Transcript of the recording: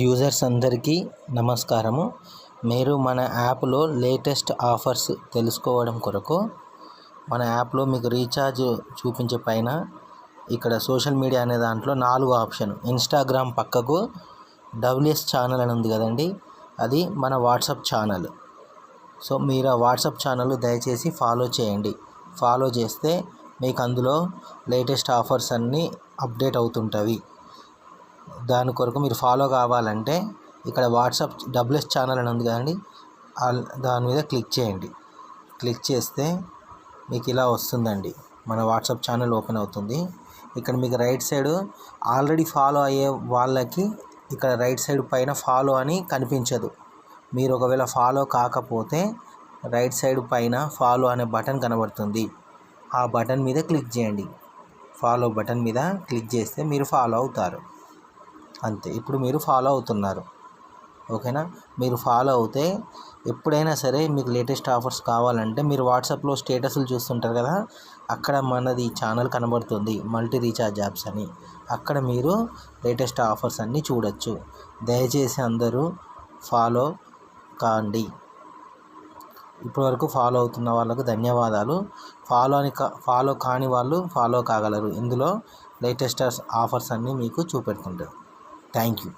Users అందరికీ నమస్కారము. మీరు మన యాప్లో లేటెస్ట్ ఆఫర్స్ తెలుసుకోవడం కొరకు మన యాప్లో మీకు రీఛార్జ్ చూపించే పైన ఇక్కడ సోషల్ మీడియా అనే దాంట్లో నాలుగు ఆప్షన్. ఇన్స్టాగ్రామ్ పక్కకు డబ్ల్యూఎస్ ఛానల్ అని ఉంది కదండి అది మన వాట్సాప్ ఛానల్. సో మీరు ఆ వాట్సాప్ ఛానల్ దయచేసి ఫాలో చేయండి. ఫాలో చేస్తే మీకు అందులో లేటెస్ట్ ఆఫర్స్ అన్నీ అప్డేట్ అవుతుంటవి దాని కొరకు మీరు ఫాలో కావాలంటే ఇక్కడ వాట్సాప్ డబ్ల్యూఎస్ ఛానల్ అని ఉంది కదండి దాని మీద క్లిక్ చేయండి. క్లిక్ చేస్తే మీకు ఇలా వస్తుందండి. మన వాట్సాప్ ఛానల్ ఓపెన్ అవుతుంది. ఇక్కడ మీకు రైట్ సైడ్ ఆల్రెడీ ఫాలో అయ్యే వాళ్ళకి ఇక్కడ రైట్ సైడ్ పైన ఫాలో అని కనిపించదు. మీరు ఒకవేళ ఫాలో కాకపోతే రైట్ సైడ్ పైన ఫాలో అనే బటన్ కనబడుతుంది. ఆ బటన్ మీద క్లిక్ చేయండి. ఫాలో బటన్ మీద క్లిక్ చేస్తే మీరు ఫాలో అవుతారు. అంతే. ఇప్పుడు మీరు ఫాలో అవుతున్నారు. ఓకేనా? మీరు ఫాలో అవుతే ఎప్పుడైనా సరే మీకు లేటెస్ట్ ఆఫర్స్ కావాలంటే మీరు వాట్సాప్లో స్టేటస్లు చూస్తుంటారు కదా? అక్కడ మనది ఛానల్ కనబడుతుంది మల్టీ రీఛార్జ్ యాప్స్ అని. అక్కడ మీరు లేటెస్ట్ ఆఫర్స్ అన్నీ చూడొచ్చు. దయచేసి అందరూ ఫాలో కాండి. ఇప్పటివరకు ఫాలో అవుతున్న వాళ్ళకు ధన్యవాదాలు. ఫాలో అని ఫాలో కాని వాళ్ళు ఫాలో కాగలరు. ఇందులో లేటెస్ట్ ఆఫర్స్ అన్నీ మీకు చూపెడుతుంటారు. தேங்க்யூ